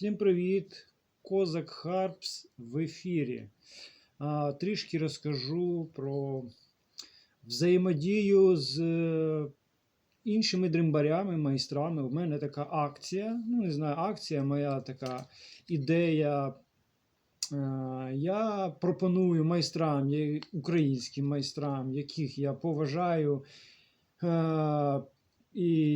Всім привіт! Козак Харпс в ефірі. Трішки розкажу про взаємодію з е, іншими дримбарями, майстрами. У мене така акція. Ну, не знаю, акція, моя така ідея. Е, Я пропоную майстрам, українським майстрам, яких я поважаю.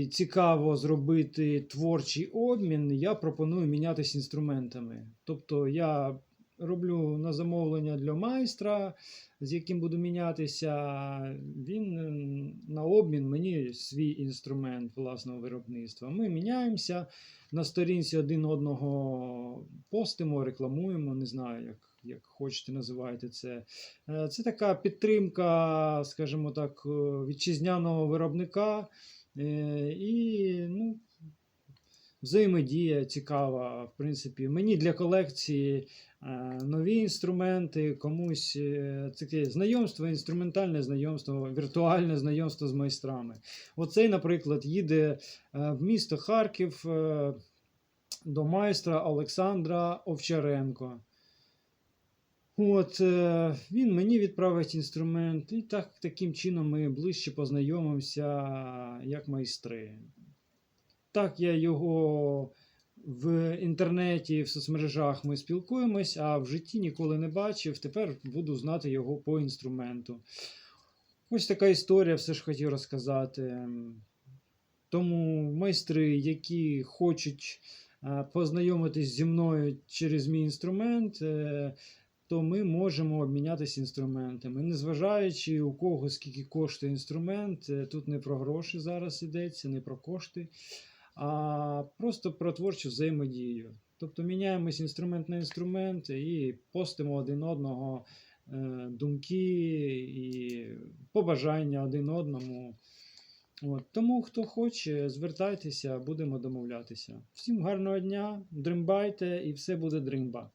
Цікаво зробити творчий обмін, я пропоную мінятися інструментами. Тобто я роблю на замовлення для майстра, з яким буду мінятися. Він на обмін мені свій інструмент власного виробництва. Ми міняємося на сторінці один одного постимо, рекламуємо, не знаю, як. Як хочете, називайте це. Е, Це така підтримка, скажімо так, е, вітчизняного виробника. Е, І ну, взаємодія цікава. В принципі, мені для колекції е, нові інструменти, комусь е, таке знайомство, інструментальне знайомство, віртуальне знайомство з майстрами. Оцей, наприклад, їде в місто Харків до майстра Олександра Овчаренко. От, е, він мені відправить інструмент, і так, таким чином ми ближче познайомимося як майстри. Так, я його в інтернеті, в соцмережах ми спілкуємось, а в житті ніколи не бачив. Тепер буду знати його по інструменту. Ось така історія, все ж хотів розказати. Тому майстри, які хочуть е, познайомитись зі мною через мій інструмент, е, то ми можемо обмінятися інструментами. Незважаючи у кого скільки коштує інструмент, е, тут не про гроші зараз йдеться, не про кошти, а просто про творчу взаємодію. Тобто міняємось інструмент на інструмент і постимо один одного е, думки і побажання один одному. От. Тому, хто хоче, звертайтеся, будемо домовлятися. Всім гарного дня, дримбайте і все буде дримба.